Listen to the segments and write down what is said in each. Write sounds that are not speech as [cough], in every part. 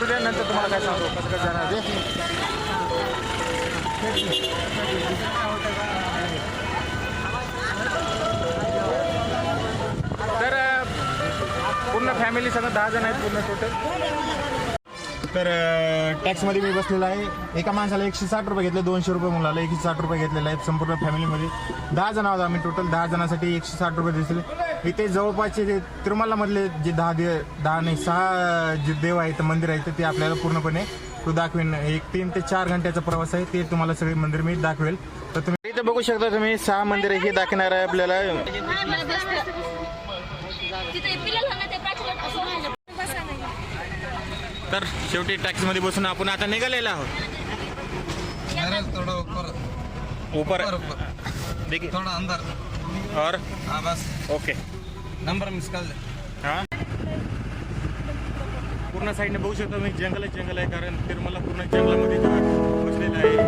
करू द्या नंतर तुम्हाला काय सांगतो कसं कसं जाणार ते? तर पूर्ण फॅमिली सगळं दहा जण आहेत पूर्ण टोटल तर टॅक्समध्ये मी बसलेला आहे. एका माणसाला एकशे साठ रुपये घेतले दोनशे रुपये मुलाला एकशे साठ रुपये घेतलेले आहेत संपूर्ण फॅमिलीमध्ये दहा जण आहोत आम्ही टोटल दहा जणांसाठी एकशे साठ रुपये दिसले. इथे जवळपासचे जे तिरुमलामधले जे दहा दे दहा नाही सहा जे देव आहेत मंदिर आहेत ते आपल्याला पूर्णपणे तो दाखवेन. एक तीन ते चार घंट्याचा प्रवास आहे ते तुम्हाला सगळे मंदिर मी दाखवेल. तर तुम्ही इथे बघू शकता तुम्ही सहा मंदिर हे दाखवणार आहे आपल्याला. तर शेवटी टॅक्सीमध्ये बसून आपण आता निघालेलो आहोत. देखिए थोड़ा अंदर और? हाँ बस. ओके. नंबर मिस काल हा? पूर्ण साईडने बघू शकतो मी जंगलच जंगल आहे कारण तिरुमला पूर्ण जंगलामध्ये इथं आहे.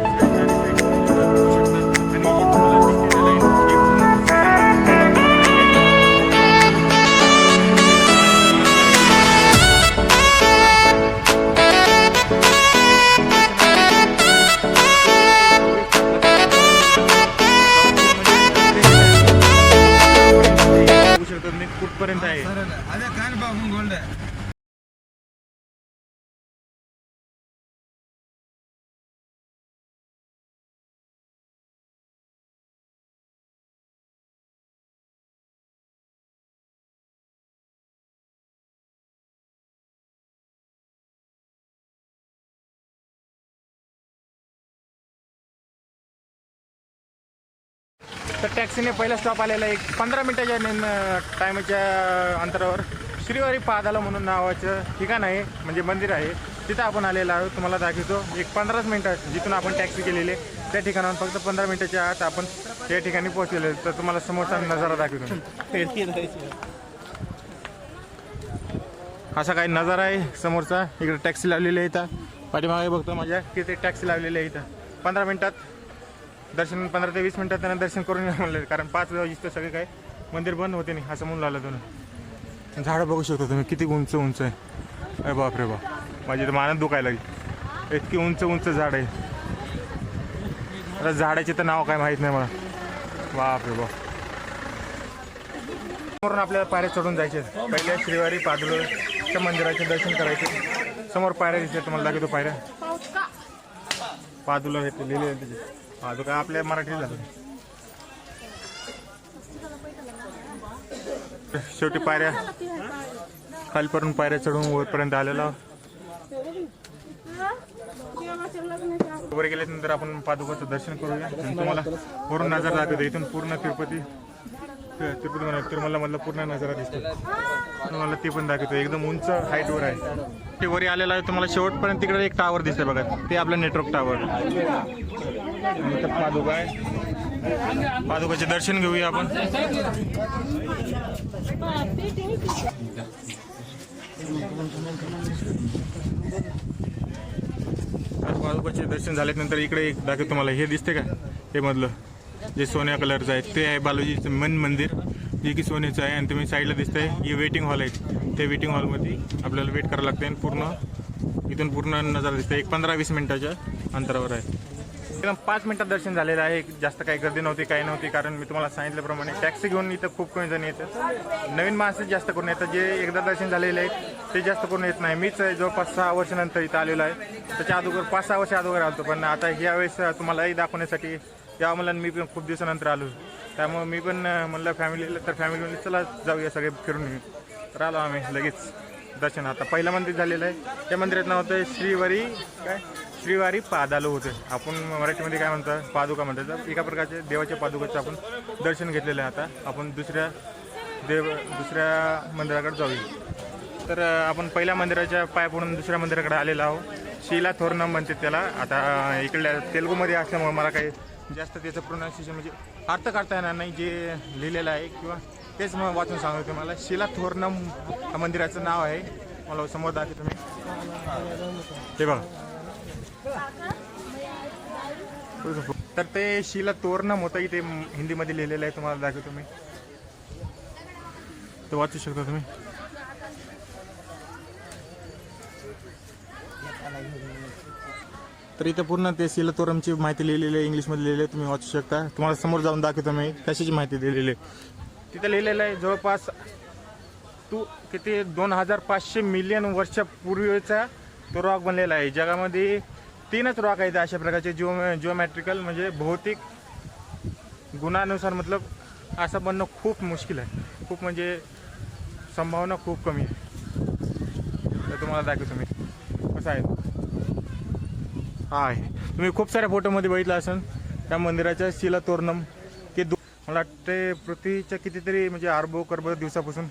பதினோரு அதே காணிப்பாக்கம் கோல்டு तर टॅक्सीने पहिला स्टॉप आलेला एक पंधरा मिनटाच्या टायमाच्या अंतरावर श्रीवारी पादाला म्हणून नावाचं ठिकाण आहे म्हणजे मंदिर आहे. तिथं आपण आलेलो आहोत तुम्हाला दाखवतो. एक पंधराच मिनटं जिथून आपण टॅक्सी केलेली आहे, त्या ठिकाणावर फक्त पंधरा मिनटाच्या आत आपण त्या ठिकाणी पोहोचलेलो तर तुम्हाला समोरचा नजारा दाखवतो. असा काही नजारा आहे समोरचा. इकडे टॅक्सी लावलेली आहे इथं. पाठीमागे बघतो माझ्या तिथे टॅक्सी लावलेली आहे इथं. पंधरा मिनटात दर्शन पंधरा ते वीस मिनिटात त्यांना दर्शन करून या म्हणलं. कारण पाच वाजता सगळे काय मंदिर बंद होते नाही असं म्हणून लागलं तुम्ही झाडं बघू शकता तुम्ही किती उंच उंच आहे. अरे बाप रे बाप. माझी तर मानत दुखायला लागली. इतकी उंच उंच झाड आहे. आता झाडाचे तर नाव काय माहीत नाही मला. बाप रे बाप. समोरून आपल्याला पायऱ्या चढून जायचे पहिल्या श्रीवारी पादुळच्या मंदिराचे दर्शन करायचे. समोर पायऱ्या दिसतात तुम्हाला लागतो पायऱ्या. पादुला हे ते लिहिले अजून काय आपल्या मराठीत झालं. शेवटी पायऱ्या खालपर्यंत पायऱ्या चढून वरपर्यंत आलेलो वर गेल्यानंतर आपण पादुकाचं दर्शन करूया. तुम्हाला वरून नजर दाखवतो इथून पूर्ण तिरुपती. तिरुपती म्हणा तिरुमला मधला पूर्ण नजारा दिसतो. तुम्हाला ते पण दाखवतो. एकदम उंच हाईटवर आहे. ते वरी आलेलं आहे तुम्हाला शेवटपर्यंत तिकडे एक टावर दिसतोय बघा. ते आपलं नेटवर्क टावर पादुका आहे. पादुकाचे दर्शन घेऊया आपण. पादुकाचे दर्शन झाल्यानंतर इकडे एक दाखवतो तुम्हाला. हे दिसते का? हे मधलं. जे सोन्या कलरचं आहे ते आहे बालाजीचं मन मंदिर. जे की सोन्याचं आहे आणि तुम्ही साईडला दिसतंय हे वेटिंग हॉल आहे त्या वेटिंग हॉलमध्ये आपल्याला वेट करावं लागते आणि पूर्ण इथून पूर्ण नजारा दिसतं एक पंधरा वीस मिनिटाच्या अंतरावर आहे. एकदम पाच मिनटात दर्शन झालेलं आहे. जास्त काही गर्दी नव्हती काही नव्हती कारण मी तुम्हाला सांगितल्याप्रमाणे टॅक्सी घेऊन इथं खूप कमी जण येतात. नवीन माणसं जास्त करून येतात. जे एकदा दर्शन झालेले आहेत ते जास्त करून येत नाही. मीच जवळपास सहा वर्षानंतर इथं आलेलो आहे. त्याच्या अगोदर पाच सहा वर्ष अगोदर आलो पण आता यावेळेस तुम्हालाही दाखवण्यासाठी तेव्हा मला मी पण खूप दिवसानंतर आलो. त्यामुळे मी पण म्हणलं फॅमिलीला तर फॅमिली चला जाऊया सगळे फिरून. येऊ तर आलो आम्ही लगेच दर्शन. आता पहिलं मंदिर झालेलं आहे. त्या मंदिरात नाव होतं श्रीवारी काय? श्रीवारी पादालो होते. आपण मराठीमध्ये काय म्हणतात पादुका म्हणतात. तर एका प्रकारचे देवाच्या पादुकाचं आपण दर्शन घेतलेलं आहे आता. आपण दुसऱ्या देव दुसऱ्या मंदिराकडे जाऊया. तर आपण पहिल्या मंदिराच्या पाय पडून दुसऱ्या मंदिराकडे आलेलो आहोत. शिला थोरनम म्हणते त्याला. आता इकडल्या तेलुगूमध्ये असल्यामुळे मला काही जास्त त्याचं प्रोनाउन्सिएशन म्हणजे अर्थ काढता येणार नाही जे लिहिलेलं आहे किंवा तेच मग वाचून सांगतो तुम्हाला. शिला थोरनम मंदिराचं नाव आहे. मला समोर दाखवते तुम्ही. हे बघा. तर ते शिला तोरणम होतं की ते हिंदीमध्ये लिहिलेलं आहे तुम्हाला दाखवतो मी ते वाचू शकता तुम्ही. तर इथं पूर्ण ते सिलतोरमची माहिती लिहिलेली आहे इंग्लिशमध्ये लिहिली आहे तुम्ही वाचू शकता. तुम्हाला समोर जाऊन दाखवतो मी कशाची माहिती दिलेली आहे. तिथं लिहिलेलं आहे जवळपास तू किती दोन हजार पाचशे मिलियन वर्षापूर्वीचा तो रॉक बनलेला आहे. जगामध्ये तीनच रॉक आहेत अशा प्रकारचे जिओ जिओमॅट्रिकल म्हणजे भौतिक गुणानुसार मतलब असं बनणं खूप मुश्किल आहे. खूप म्हणजे संभावना खूप कमी आहे. तर तुम्हाला दाखवतो मी. कसं आहे. हा आहे. तुम्ही खूप साऱ्या फोटोमध्ये बघितलं असेल त्या मंदिराच्या शिला तोरणम ते दो मला वाटते पृथ्वीच्या कितीतरी म्हणजे आरबो करब दिवसापासून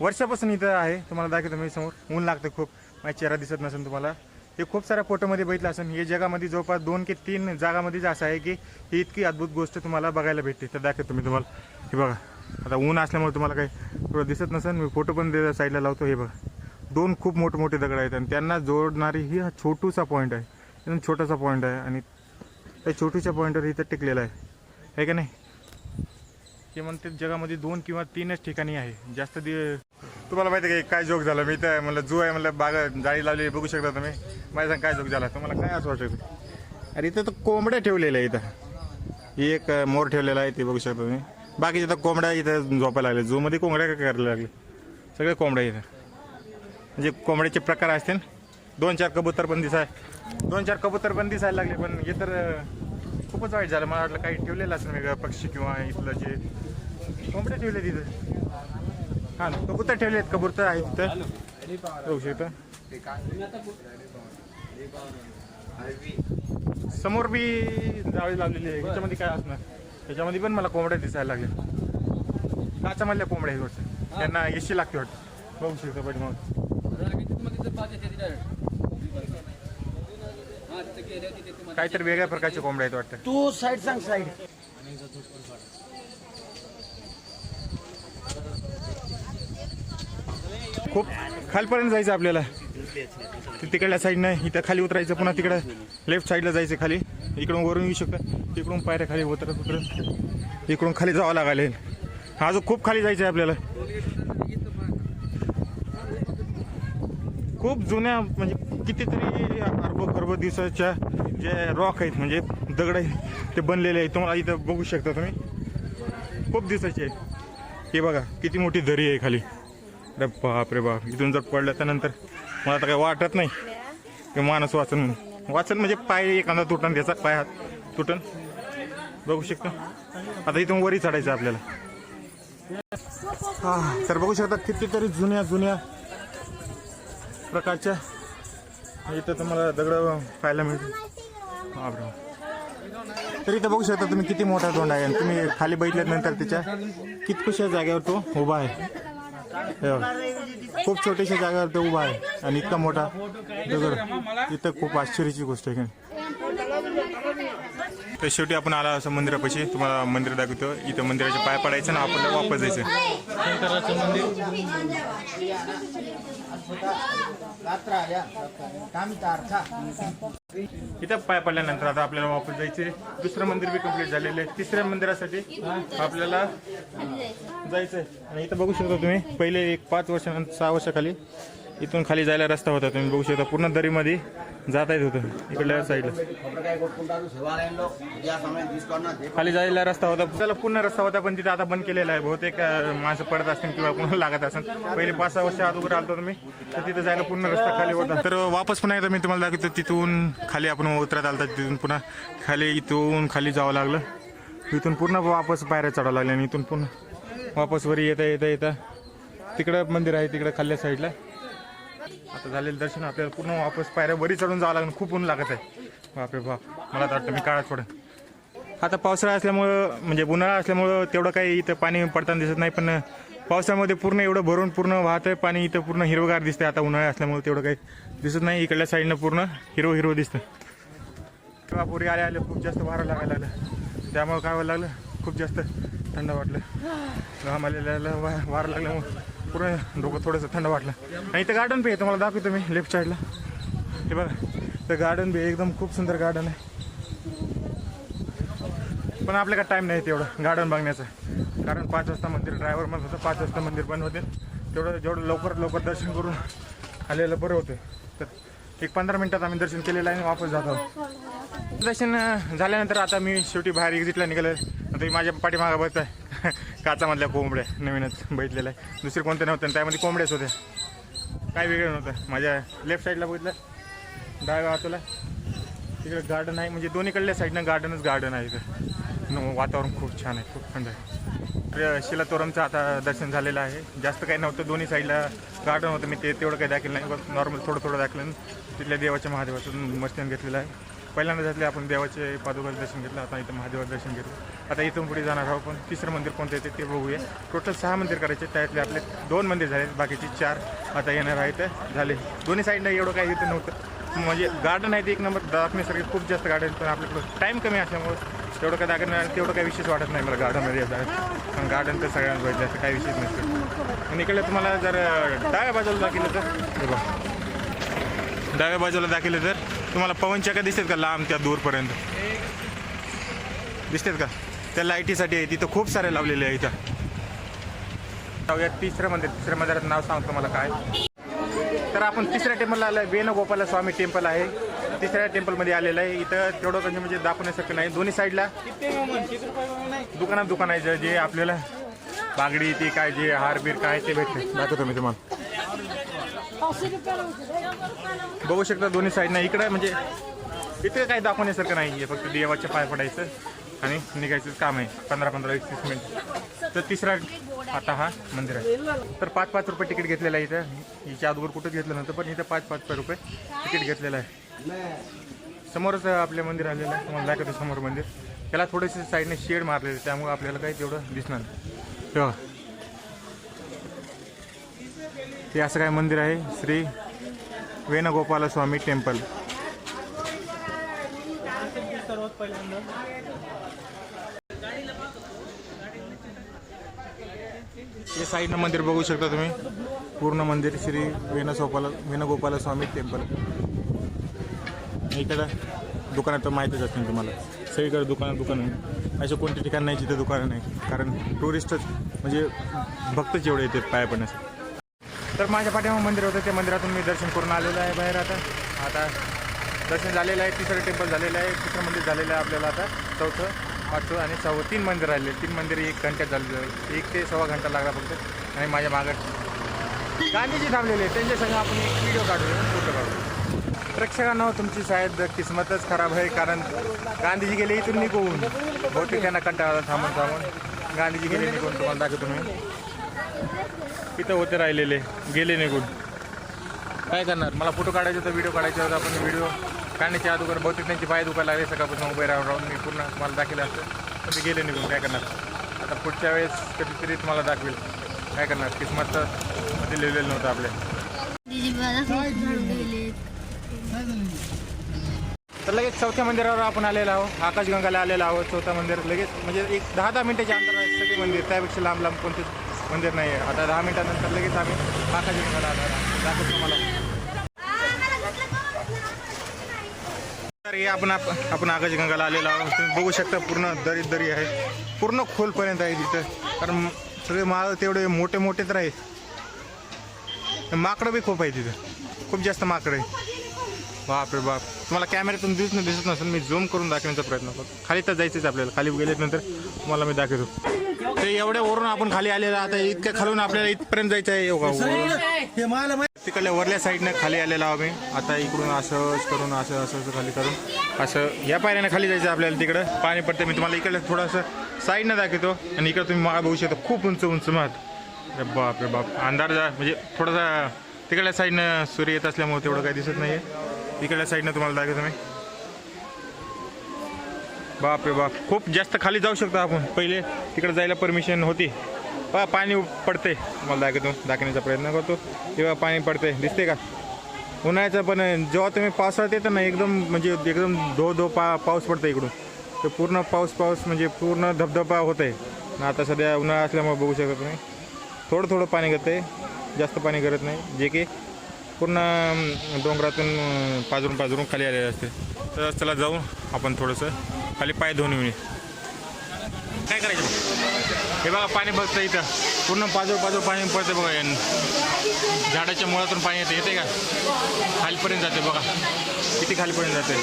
वर्षापासून इथं आहे. तुम्हाला दाखवतो मी समोर. ऊन लागतं खूप. माझा चेहरा दिसत नसेल तुम्हाला. हे खूप साऱ्या फोटोमध्ये बघितलं असेल. हे जगामध्ये जवळपास दोन की तीन जागामध्येच असं आहे की ही इतकी अद्भुत गोष्ट तुम्हाला बघायला भेटते. तर दाखवतो मी तुम्हाला. हे बघा. आता ऊन असल्यामुळे तुम्हाला काही थोडं दिसत नसेल. मी फोटो पण साईडला लावतो. हे बघा. दोन खूप मोठे मोठे दगड आहेत आणि त्यांना जोडणारी ही हा छोटूसा पॉईंट आहे. इथून छोटासा पॉईंट आहे आणि त्या छोटूच्या पॉईंटवर इथं टिकलेला आहे. आहे का नाही? ते म्हणते जगामध्ये दोन किंवा तीनच ठिकाणी आहे. जास्त दि तुम्हाला माहिती आहे का काय जोक झाला? मी तर म्हणलं जू आहे म्हणलं बागा जाळी लावलेली बघू शकता तुम्ही. माझ्या सांग काय जोक झाला? तुम्हाला काय असं वाटतं अरे इथं तर कोंबड्या ठेवलेल्या आहे इथं. एक मोर ठेवलेला आहे ते बघू शकता तुम्ही. बाकीचे तर कोंबड्या इथं झोपायला लागले. झूमध्ये कोंबड्या काय करायला लागले? सगळे कोंबड्या इथं. म्हणजे कोंबड्याचे प्रकार असतील. दोन चार कबूतर पण दिसाय दोन चार कबूतर पण दिसायला लागले पण हे तर खूपच वाईट झालं. मला वाटलं काही ठेवलेलं असेल वेगळं पक्षी किंवा इथलं जे कोंबड्या ठेवले तिथं. हां कबूतर ठेवले आहेत कबूतर आहे तिथं बघू शकता. समोर बी जाळी लावलेली आहे. याच्यामध्ये काय असणार? त्याच्यामध्ये पण मला कोंबड्या दिसायला लागल्या. काचामधल्या कोंबड्या आहेत वाटतं. त्यांना एशी लागते वाटतं. बघू शकता मग. काहीतरी वेगळ्या प्रकारच्या कोंबड्या आहेत वाटतं. तू साईड सांग साईड खूप खालपर्यंत जायचं आपल्याला. तिकडल्या साईडनं इथं खाली उतरायचं पुन्हा तिकडं लेफ्ट साईडला जायचं खाली. इकडून वरून येऊ शकतं तिकडून पायऱ्या खाली उतरत उतरत. इकडून खाली जावं लागेल. हा जो खूप खाली जायचं आहे आपल्याला. खूप जुन्या म्हणजे कितीतरी अर्ब खरब दिवसाच्या जे रॉक आहेत म्हणजे दगड आहेत ते बनलेले आहेत. तुम्हाला इथं बघू शकता तुम्ही. खूप दिवसाचे आहेत. हे बघा किती मोठी दरी आहे खाली. अरे बाप रे बाप इथून जर पडलं त्यानंतर मला आता काही वाटत नाही. की माणूस वाचन वाचन म्हणजे पाय एखादा तुटण त्याचा पाय हात तुटण बघू शकता. आता इथून वरी चढायचं आपल्याला. हा तर बघू शकता कितीतरी जुन्या जुन्या प्रकारच्या इथं तुम्हाला दगड पाहायला मिळतील. तर इथं बघू शकता तुम्ही किती मोठा तोंड आहे. आणि तुम्ही खाली बैठल्यानंतर त्याच्या कितकुशा जागेवर तो उभा आहे. खूप छोट्याशा जागेवर तो उभा आहे. आणि इतका मोठा दगड. इथं खूप आश्चर्याची गोष्ट आहे तर शेवटी आपण आला असं मंदिरापाशी. तुम्हाला मंदिर दाखवतो. इथं मंदिराच्या पाय पडायचं ना आपण वापस जायचं. शंकराचं मंदिर. इथं पाय पडल्यानंतर आता आपल्याला वापस जायचे दुसरं मंदिर बी कंप्लीट झालेलं आहे. तिसऱ्या मंदिरासाठी आपल्याला जायचंय. आणि इथं बघू शकता तुम्ही पहिले एक पाच वर्षानंतर सहा वर्षाखाली इथून खाली जायला रस्ता होता तुम्ही बघू शकता. पूर्ण दरीमध्ये जाता येत होतं इकडल्या साईडला. खाली जायला रस्ता होता. त्याला पूर्ण रस्ता होता पण तिथे आता बंद केलेला आहे. बहुतेक माणसं पडत असतील किंवा कोणाला लागत असेल. पहिले पाच सहा वर्ष अगोदर आलो तुम्ही तर तिथे जायला पूर्ण रस्ता खाली होता. तर वापस पुन्हा एकदा मी तुम्हाला दाखवतो तिथून खाली आपण उतरत आलता तिथून पुन्हा खाली इथून खाली जावं लागलं. इथून पूर्ण वापस पायऱ्या चढावं लागल्या आणि इथून पुन्हा वापस वरी येता येता येता. तिकडं मंदिर आहे तिकडं खाल्ल्या साईडला. आता झालेलं दर्शन आपल्याला पूर्ण वापस पायऱ्या वरी चढून जावं लागणार खूप ऊन लागत आहे. बापरे बाप. मला तर वाटतं मी काळात थोडं. आता पावसाळा असल्यामुळं म्हणजे उन्हाळा असल्यामुळं तेवढं काही इथं पाणी पडताना दिसत नाही पण पावसामध्ये पूर्ण एवढं भरून पूर्ण वाहत आहे पाणी इथं पूर्ण हिरवगार दिसतंय. आता उन्हाळा असल्यामुळे तेवढं काही दिसत नाही. इकडल्या साईडनं पूर्ण हिरव हिरव दिसतं तेव्हा पुरी आले आले खूप जास्त वारं लागायला लागलं. त्यामुळं काय व्हायला लागलं? खूप जास्त थंड वाटलं. घाम आलेल्या वा- वारं लागल्यामुळं. पूर्ण डोकं थोडंसं थंड वाटलं. आणि इथं गार्डन बी आहे तुम्हाला दाखवतो मी लेफ्ट साईडला हे बघा तर गार्डन बी एकदम खूप सुंदर गार्डन आहे. पण आपल्याकडे टाईम नाही तेवढं गार्डन बघण्याचं. कारण पाच वाजता मंदिर ड्रायव्हर म्हणत होतं पाच वाजता मंदिर बंद होते. तेवढं जेवढं लवकर लवकर दर्शन करून आलेलं बरं होतं. तर एक पंधरा मिनटात आम्ही दर्शन केलेलं आहे आणि वापस जात आहोत. दर्शन झाल्यानंतर आता मी शेवटी बाहेर एक्झिटला निघालं आता मी माझ्या पाठीमागा बसत आहे [laughs] काचामधल्या कोंबड्या नवीनच बघितलेल्या आहे दुसरे कोणते नव्हते आणि त्यामध्ये कोंबड्याच होत्या. काय वेगळं नव्हतं. माझ्या लेफ्ट साईडला बघितलं. डाव्या बाजूला तिकडे गार्डन आहे. म्हणजे दोन्हीकडल्या साईडनं गार्डनच गार्डन आहे इथं. न- वातावरण खूप छान आहे. खूप थंड आहे. तर शिलातोरमचं आता दर्शन झालेलं आहे. जास्त काही नव्हतं. दोन्ही साईडला गार्डन होतं. मी ते तेवढं काही दाखल नाही. नॉर्मल थोडं थोडं दाखलं तिथल्या देवाच्या महादेवाचं मस्त्यान घेतलेलं आहे. पहिल्यांदा झाले आपण देवाचे पादुकाचं दर्शन घेतलं आता इथं महादेवाचं दर्शन घेतलं. आता इथून पुढे जाणार आहोत पण तिसरं मंदिर कोणतं येते ते बघूया. टोटल सहा मंदिर करायचे त्यातले आपले दोन मंदिर झाले बाकीचे चार आता येणार आहेत झाले. दोन्ही साईडला एवढं काही इथं नव्हतं. म्हणजे गार्डन आहे ते एक नंबर दाखवण्यासारखे खूप जास्त गार्डन पण आपल्याकडं टाईम कमी असल्यामुळं तेवढं काय दाखवणार तेवढं काही विशेष वाटत नाही मला गार्डनमध्ये जायचं पण गार्डन तर सगळ्यांना पाहिजे असं काही विशेष नसतं. आणि इकडे तुम्हाला जर डाव्या बाजूला दाखवलं तर बघा. डाव्या बाजूला दाखवलं तर तुम्हाला पवनचक्का दिसतात का लांब त्या दूरपर्यंत? दिसतात का? त्या लाईटीसाठी आहे तिथं खूप सारे लावलेले आहे इथं. जाऊया तिसरं मंदिर तिसऱ्या मंदिराचं नाव सांगतो मला काय. तर आपण तिसऱ्या टेम्पलला आलं वेणुगोपाला स्वामी टेम्पल आहे. तिसऱ्या टेम्पलमध्ये आलेलं आहे. इथं तेवढं म्हणजे म्हणजे दाखवण्यासारखं नाही दोन्ही साईडला दुकानात दुकान आहे जे- आपल्याला बागडी ती काय जे हार बीर काय ते भेटते. दाखवतो मी तुम्हाला. बघू शकता दोन्ही साईडनं इकडं म्हणजे इथे काही दाखवण्यासारखं नाही आहे. फक्त देवाच्या पाय पडायचं आणि निघायचं काम आहे. पंधरा पंधरा वीस तीस मिनिट. तर तिसरा आता हा मंदिर आहे. तर पाच पाच रुपये तिकीट घेतलेलं आहे इथं. हिच्या अगोदर कुठंच घेतलं नव्हतं पण इथं पाच पाच रुपये तिकीट घेतलेलं आहे. समोरच आपले मंदिर आलेलं आहे. तुम्हाला दाखवतो समोर मंदिर. त्याला थोडेसे साईडने शेड मारलेले त्यामुळे आपल्याला काही तेवढं दिसणार नाही. तेव्हा हे असं काय मंदिर आहे? श्री वेणुगोपाल स्वामी टेम्पल. हे साईडनं मंदिर बघू शकता तुम्ही. पूर्ण मंदिर श्री वेणुगोपाल वेणुगोपाल स्वामी टेम्पल. इकडं दुकानात तर माहीतच असतील तुम्हाला. सगळीकडे दुकानं दुकानं. आहे असे कोणते ठिकाण नाही जिथे दुकानं नाही. कारण टुरिस्टच म्हणजे भक्तच एवढे येते पाया पडण्यासाठी. तर माझ्या पाठीमागं मंदिर होतं. त्या मंदिरातून मी दर्शन करून आलेलो आहे बाहेर आता. आता दर्शन झालेलं आहे. तिसरं टेम्पल झालेलं आहे. तिसरं मंदिर झालेलं आहे आपल्याला आता. चौथं पाचवं आणि सहावं. तीन मंदिर राहिले तीन मंदिर एक घंट्यात झालेलं आहे एक ते सव्वा घंटा लागला फक्त. आणि माझ्या मागं गांधीजी थांबलेले त्यांच्या संग आपण एक व्हिडिओ काढूया. फोटो काढू प्रेक्षकांना तुमची शायद किस्मतच खराब आहे. कारण गांधीजी गेले इथून निघून. बहुतेक त्यांना कंटाळा थांबून थांबून गांधीजी गेले निघून. तुम्हाला दाखवतो मी. इथं होते राहिलेले गेले निघून. काय करणार? मला फोटो काढायचे होता व्हिडिओ काढायचे होता आपण व्हिडिओ काढण्याच्या अगोदर बहुतेक त्यांची पाय दुखायला लागले सकाळपासून उभे राहून राहून मी पूर्ण मला दाखवलं असतं पण ते गेले निघून काय करणार? आता पुढच्या वेळेस कधीतरी तुम्हाला दाखवेल. काय करणार? किस्मत तर मध्ये लिहिलेलं नव्हतं आपल्या तर लगेच चौथ्या मंदिरावर आपण आलेलो आहोत आकाशगंगाला आलेलो आहोत चौथा मंदिर लगेच म्हणजे एक दहा दहा मिनिटाच्या अंतर आहे सगळे मंदिर त्यापेक्षा लांब लांब कोणतेच मंदिर नाही आहे आता दहा मिनिटानंतर लगेच आम्ही काकाजी आलो. दाखवतो तुम्हाला. तर हे आपण आप- आपण आकाशगंगाला आलेलो आहोत. तुम्ही बघू शकता पूर्ण दरी दरी आहे. पूर्ण खोलपर्यंत आहे तिथं. कारण सगळे माळ तेवढे मोठे मोठे तर आहेत माकडं बी खूप आहे तिथं. खूप जास्त माकडं आहे बाप रे बाप. तुम्हाला कॅमेऱ्यातून दिसत दिसत नसेल मी झूम करून दाखवण्याचा प्रयत्न करतो. खाली तर जायचंच आपल्याला खाली गेल्यानंतर तुम्हाला मी दाखवतो. ते एवढ्या वरून आपण खाली आलेलं आता इतक्या खालून आपल्याला इथपर्यंत जायचं आहे मला तिकडल्या वरल्या साईडनं खाली आलेलो मी आता इकडून असंच करून असं असं खाली करून असं या पायऱ्यानं खाली जायचं आपल्याला तिकडं. पाणी पडतं मी तुम्हाला इकडे थोडंसं साईडनं दाखवतो. आणि इकडं तुम्ही माळ बघू शकता खूप उंच उंच मात. अरे बाप रे बाप. अंधार जा म्हणजे थोडासा तिकडल्या साईडनं सूर्य येत असल्यामुळे तेवढं काही दिसत नाही आहे इकडल्या साईडनं तुम्हाला दाखवतो मी. बाप रे बाप. खूप जास्त खाली जाऊ शकतो आपण. पहिले तिकडे जायला परमिशन होती. बा पाणी पडते मला दाखवतो दाखवण्याचा प्रयत्न करतो. तेव्हा पाणी पडते दिसते का? उन्हाळ्याचं पण जेव्हा तुम्ही पावसाळ्यात येतं ना एकदम म्हणजे एकदम धो धो पा पाऊस पडतो इकडून. तर पूर्ण पाऊस पाऊस म्हणजे पूर्ण धबधबा होत आहे आता सध्या उन्हाळा असल्यामुळे बघू शकत नाही. थोडं थोडं पाणी करत आहे जास्त पाणी करत नाही. जे की पूर्ण डोंगरातून पाजरून पाजरून खाली आलेले असते. तर चला जाऊ आपण थोडंसं. खाली पाय धुवून येऊ काय करायचं? हे बघा पाणी बघतं इथं. पूर्ण पाजूर पाजूर पाणी पडते बघा झाडाच्या मुळातून पाणी येते येते का? खालीपर्यंत जाते बघा. किती खालीपर्यंत जाते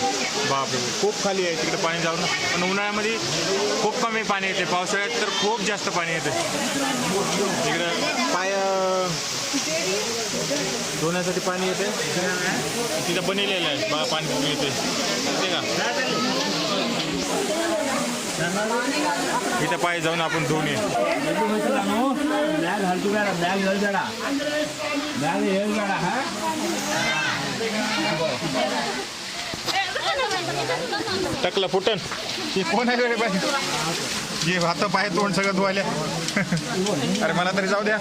बापरे खूप खाली आहे. तिकडे पाणी जाऊन. पण उन्हाळ्यामध्ये खूप कमी पाणी येते पावसाळ्यात तर खूप जास्त पाणी येते इकडं धुण्यासाठी पाणी येते? तिथं बनलेलं आहे बा पाणी येते ते का? इथं पाय जाऊन आपण धुवून येऊ. बॅग बॅग टकला फुटन. ते कोणाकडे पाहिजे हे हात पाय तोंड सगळं धुवायला. अरे मला तरी जाऊ द्या.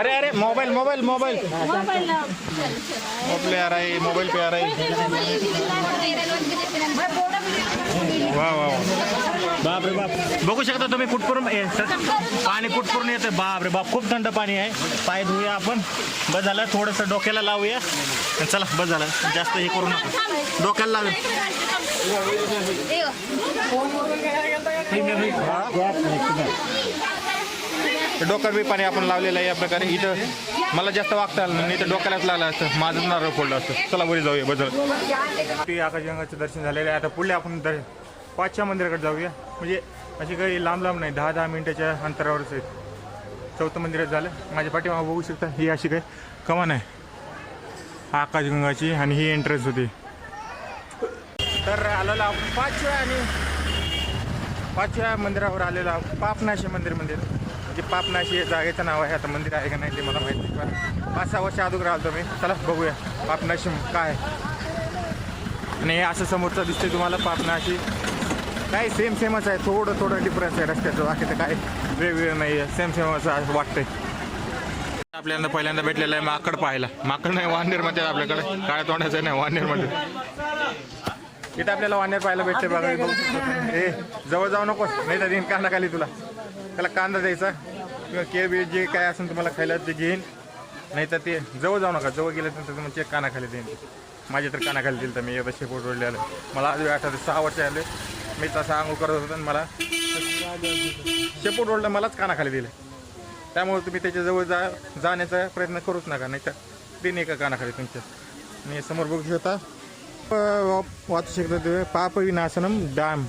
अरे अरे मोबाईल मोबाईल मोबाईल. मोबाईल लाव. मोबाईल आ रहा है मोबाईल पे आ रहा है वा वा. बाप रे बाप. बघू शकता तुम्ही कुठपूर पाणी कुठपूर्ण येतं बाप रे बाप. खूप थंड पाणी आहे. पाय धुऊया आपण. बस झालं थोडंसं डोक्याला लावूया. चला बस झालं. जास्त हे करू नका. डोक्याला लावूया डोक्यात बी पाणी आपण लावलेलं आहे या प्रकारे. इथं मला जास्त वागता आलं नाही तर डोक्यालाच लागलं असतं. माझं नारळ फोडलं असतं. चला वरी जाऊया बदल ती आकाशगंगाचं दर्शन झालेलं आहे. आता पुढे आपण दर पाचच्या मंदिराकडे जाऊया. म्हणजे अशी काही लांब लांब नाही. दहा दहा मिनिटाच्या अंतरावरच आहे चौथं मंदिरात झालं. माझ्या पाठीमागं बघू शकता ही अशी काही कमान आहे. आकाशगंगाची आणि ही एंट्रन्स होती. तर आलेलो आपण पाचव्या आणि पाचव्या मंदिरावर आलेलो आहोत. पापनाशी मंदिर मंदिर. म्हणजे पापनाशी या जागेचं नाव आहे. आता मंदिर आहे का नाही ते मला माहिती नाही. पण पाच सहा वर्ष अगोदर आलो मी. चला बघूया. पापनाशी काय? आणि हे असं समोरचं दिसते तुम्हाला पापनाशी. काय सेम सेमच आहे. थोडं थोडं डिफरन्स आहे रस्त्याचं. बाकी तर काय वेगवेगळं नाही आहे सेम सेमच असं वाटतंय. आपल्याला पहिल्यांदा भेटलेलं आहे माकड पाहायला. माकड नाही वानेर म्हणतात आपल्याकडे. काळ्या तोंडाचं नाही वानेर म्हणतात इथं आपल्याला वानेर पाहायला भेटते बघा. हे. ए जवळ जाऊ नकोस. नाही तर देईन कांदा खाली तुला. त्याला कांदा द्यायचा. किंवा केळ बी जे काय असेल तुम्हाला खायला ते घेईन. नाही तर ते जवळ जाऊ नका. जवळ गेल्यानंतर तुमचे कानाखाली देईन. माझे तर कानाखाली दिलं तर मी. एकदा शेपूट रोडले आलं. मला आज आठवते सहा वर्ष आले मी तसा आंघोळ करत होतो मला शेपूट रोडलं मलाच कानाखाली दिलं. त्यामुळे तुम्ही त्याच्याजवळ जा जाण्याचा प्रयत्न करूच नका नाही तर देईन एका कानाखाली तुमच्या. आणि समोर बघू शकता. वाचू शकता तुम्ही. पाप विनाशनम डॅम.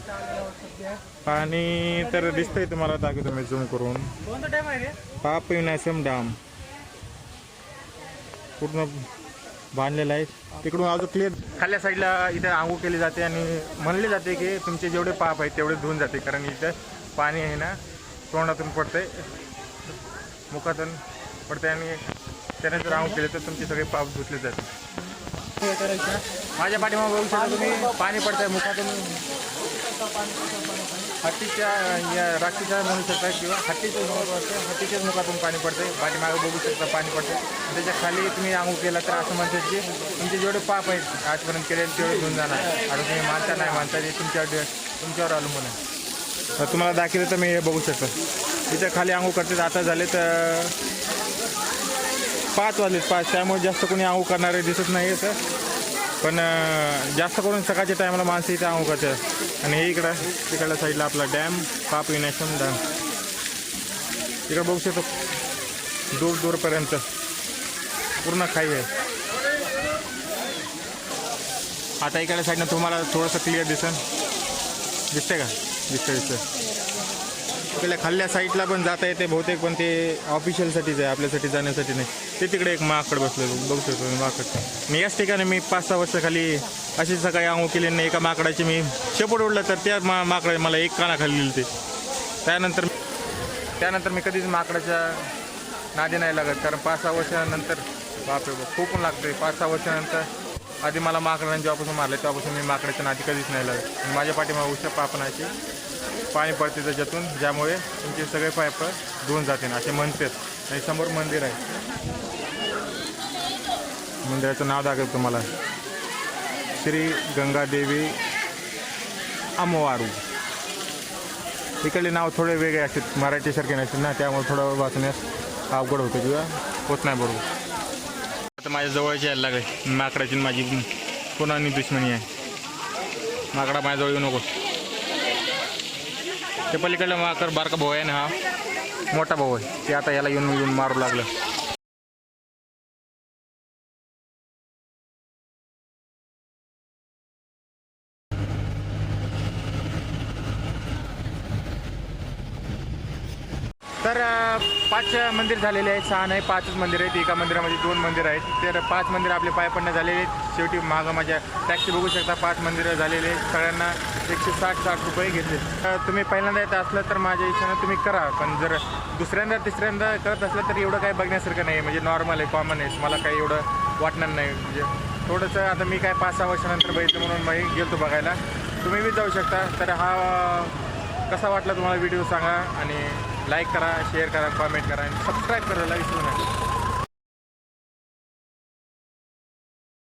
आणि तर दिसतंय तुम्हाला दाखवतो मी झूम करून. पाप विनाशम डॅम. पूर्ण बांधलेला आहे. तिकडून अजून क्लिअर खाल्ल्या साईडला इथे आंघोळ केली जाते आणि म्हणले जाते की तुमचे जेवढे पाप आहेत तेवढे धुवून जाते. कारण इथं पाणी आहे ना तोंडातून पडतंय. मुखातून पडते आणि त्याने जर आंघोळ केले तर तुमचे सगळे पाप धुतले जाते. माझ्या पाठीमागे बघू शकता तुम्ही पाणी पडतंय मुखातून. हत्तीच्या या राखीच्या म्हणू शकता किंवा हत्तीच्या असते हत्तीच्याच मुखातून पाणी पडते पाठीमागे बघू शकता पाणी पडते त्याच्याखाली तुम्ही आंघोळ केला तर असं म्हणतात की तुमचे जेवढे पाप आहेत आजपर्यंत केले तेवढे घेऊन जाणार. आता तुम्ही मानता नाही मानता ते तुमच्यावर तुमच्यावर अवलंबून आहे. तुम्हाला दाखवलं तर मी हे बघू शकतो. इथे खाली आंघोळ करते. आता झाले तर पाच वाजलेत पाच. त्यामुळे जास्त कोणी आंघोळ करणारे दिसत नाही तर पण जास्त करून सकाळच्या टायमाला माणसं इथे आंघोळ करतात. आणि हे इकडं तिकडल्या साईडला आपला डॅम पाप विनाशम डॅम इकडं बघू शकतो. दूर दूरपर्यंत. पूर्ण खाई आहे. आता इकडल्या साईडनं तुम्हाला थोडंसं क्लिअर दिसन दिसतंय का? दिसतं दिसतंय. आपल्या खाल्ल्या साईडला पण जाता येते बहुतेक पण ते ऑफिशियलसाठीच आहे आपल्यासाठी जाण्यासाठी नाही. ते तिकडे एक माकड बसलेलं बघू शकतो मी माकड. मी याच ठिकाणी मी पाच सहा वर्षाखाली अशी सकाळी आंघोळ केली नाही एका माकडाची मी शेपूट ओढलं तर त्या मा माकड मला एक कानाखाली दिली ते त्यानंतर त्यानंतर मी कधीच माकडाच्या नादी नाही लागत कारण पाच सहा वर्षानंतर बापरे बाप खूप लागते पाच सहा वर्षानंतर आधी मला माकडाने जेव्हापासून मारले तेव्हापासून मी माकडाच्या नादी कधीच नाही लागत. माझ्या पाठीमागे उशा पापणाची पाणी पडते त्याच्यातून ज्यामुळे तुमचे सगळे पाईप धुवून जातील असे म्हणतात. आणि समोर मंदिर आहे. मंदिराचं नाव दाखवतो तुम्हाला. श्री गंगादेवी अमवारू. इकडले नाव थोडे वेगळे असतात मराठीसारखे नसतात ना त्यामुळे थोडं वाचण्यास अवघड होतं किंवा होत नाही बरोबर. आता माझ्या जवळची यायला लागले. माकडाची माझी पुन्हा दुश्मनी आहे. माकडा माझ्याजवळ येऊ नको. ते पलीकडलं माकर बारका भाऊ आहे ना हा. मोठा भाऊ आहे. ते आता याला येऊन येऊन मारू लागलं. तर पाच मंदिर झालेले आहेत. सहा नाही पाचच मंदिर आहेत. एका मंदिरामध्ये दोन मंदिर आहेत. तर पाच मंदिर आपले पाय पडणं झालेले आहेत. शेवटी मागं माझ्या टॅक्सी बघू शकता. पाच मंदिरं झालेले आहेत सगळ्यांना. एकशे साठ साठ रुपये घेतले. तुम्ही पहिल्यांदा येत असलं तर माझ्या इच्छेनं तुम्ही करा पण जर दुसऱ्यांदा तिसऱ्यांदा करत असलं तर एवढं काही बघण्यासारखं नाही म्हणजे नॉर्मल आहे कॉमन आहे. मला काही एवढं वाटणार नाही. म्हणजे थोडंसं आता मी काय पाच सहा वर्षानंतर बघितलं म्हणून मी गेलो बघायला. तुम्ही बी जाऊ शकता. तर हा कसा वाटला तुम्हाला व्हिडिओ सांगा आणि लाईक करा शेअर करा कॉमेंट करा आणि सबस्क्राईब करायला विसरू नका.